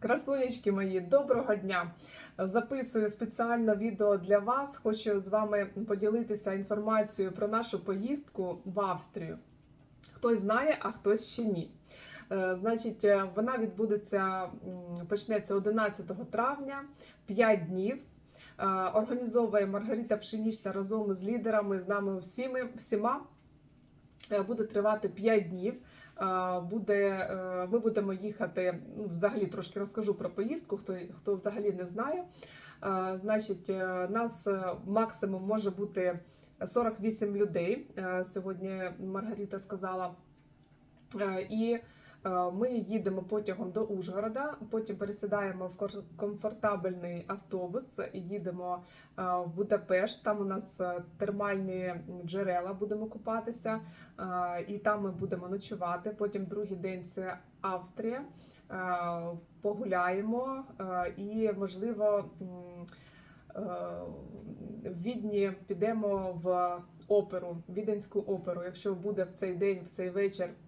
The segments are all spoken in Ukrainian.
Красунечки мої, доброго дня! Записую спеціально відео для вас. Хочу з вами поділитися інформацією про нашу поїздку в Австрію. Хтось знає, а хтось ще ні. Е, Значить, е, вона відбудеться, почнеться 11 травня, 5 днів. Е, Організовує Маргарита Пшенічна разом з лідерами, з нами всіми, всіма. Е, Буде тривати 5 днів. Е, Буде, е, ми будемо їхати. Ну, взагалі трошки розкажу про поїздку, хто, хто взагалі не знає. Значить, нас максимум може бути 48 людей. Сьогодні Маргарита сказала. І ми їдемо потягом до Ужгорода, потім пересідаємо в комфортабельний автобус і їдемо е, в Будапешт. Там у нас е, термальні джерела, будемо купатися, е, і там ми будемо ночувати. Потім другий день це Австрія. Е, Погуляємо е, і, можливо, е, в Відні підемо в оперу, віденську оперу. Якщо буде в цей день, в цей вечір е,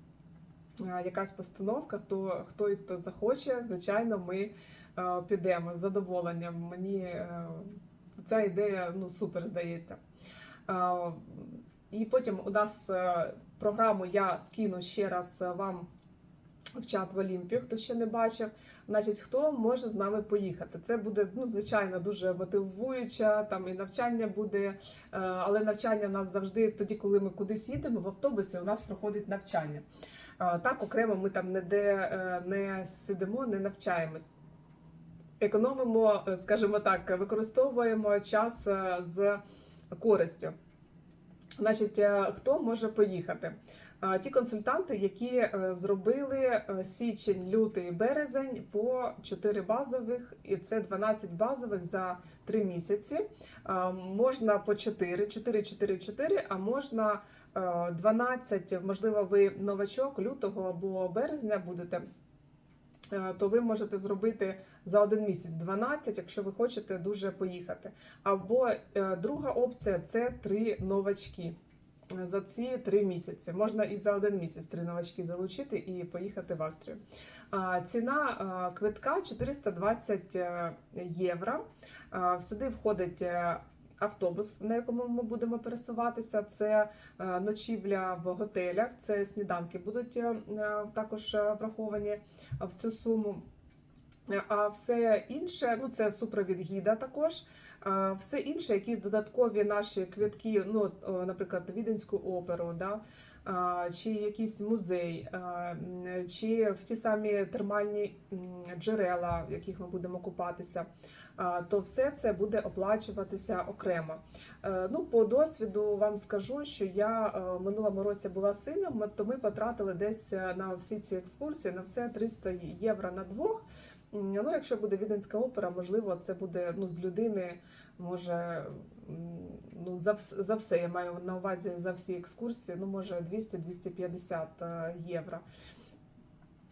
якась постановка, то хто і хто захоче, звичайно, ми е, підемо з задоволенням. Мені е, ця ідея ну, супер здається. Е, І потім у нас е, програму я скину ще раз е, вам в чат в Олімпію, хто ще не бачив. Значить, хто може з нами поїхати? Це буде ну, звичайно дуже мотивуюче, там і навчання буде. е, Але навчання у нас завжди тоді, коли ми кудись їдемо, в автобусі у нас проходить навчання. Е, Так, окремо ми там ніде е, не сидимо, не навчаємось. Економимо, скажімо так, використовуємо час з користю. Значить, е, хто може поїхати? Ті консультанти, які е, зробили е, січень, лютий, березень по 4 базових, і це 12 базових за 3 місяці. Можна по 4, 4, 4, 4, а можна е, 12, можливо, ви новачок лютого або березня будете. Е, То ви можете зробити за один місяць 12, якщо ви хочете дуже поїхати. Або е, друга опція це три новачки за ці три місяці. Можна і за один місяць три новачки залучити і поїхати в Австрію. Ціна квитка 420 е, євро. Сюди входить. Автобус, на якому ми будемо пересуватися, це е, ночівля в готелях, це сніданки будуть е, е, також враховані в цю суму. А все інше, ну це супровід гіда також. А все інше, якісь додаткові наші квитки, ну, наприклад, Віденську оперу, да? Чи якийсь музей, чи в ті самі термальні джерела, в яких ми будемо купатися, то все це буде оплачуватися окремо. Е, Ну, по досвіду вам скажу, що я е, минулому році була сином, то ми потратили десь е, на всі ці екскурсії на все 300 євро на двох. Ну, якщо буде віденська опера, можливо, це буде ну, з людини, може, ну, за, вс- за все, я маю на увазі за всі екскурсії, ну, може, 200-250 е, євро.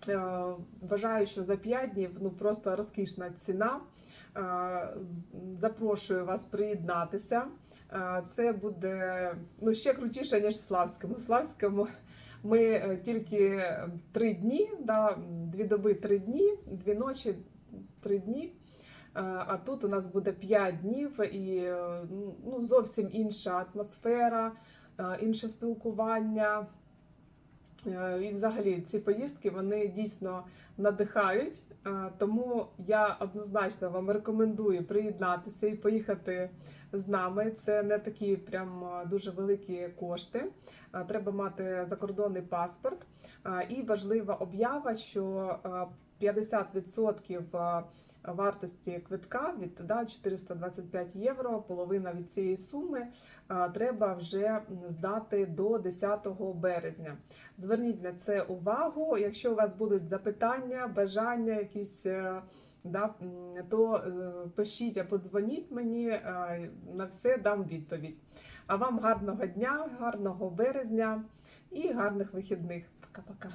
Е, Вважаю, що за 5 днів ну, просто розкішна ціна. Е, Запрошую вас приєднатися. Це буде ну, ще крутіше, ніж Славському. Славському ми е, тільки три дні, да, дві доби, три дні, дві ночі, три дні. Е, А тут у нас буде 5 днів і е, ну, зовсім інша атмосфера, е, інше спілкування. Е, І взагалі ці поїздки вони дійсно надихають. Е, Тому я однозначно вам рекомендую приєднатися і поїхати з нами. Це не такі прям е, дуже великі кошти. Треба мати закордонний паспорт. І важлива об'ява, що е, 50% вартості квитка від да, 425 євро, половина від цієї суми треба вже здати до 10 березня. Зверніть на це увагу. Якщо у вас будуть запитання, бажання, якісь. е, Да, то е, пишіть або дзвоніть мені, е, на все дам відповідь. А вам гарного дня, гарного березня і гарних вихідних. Пока-пока.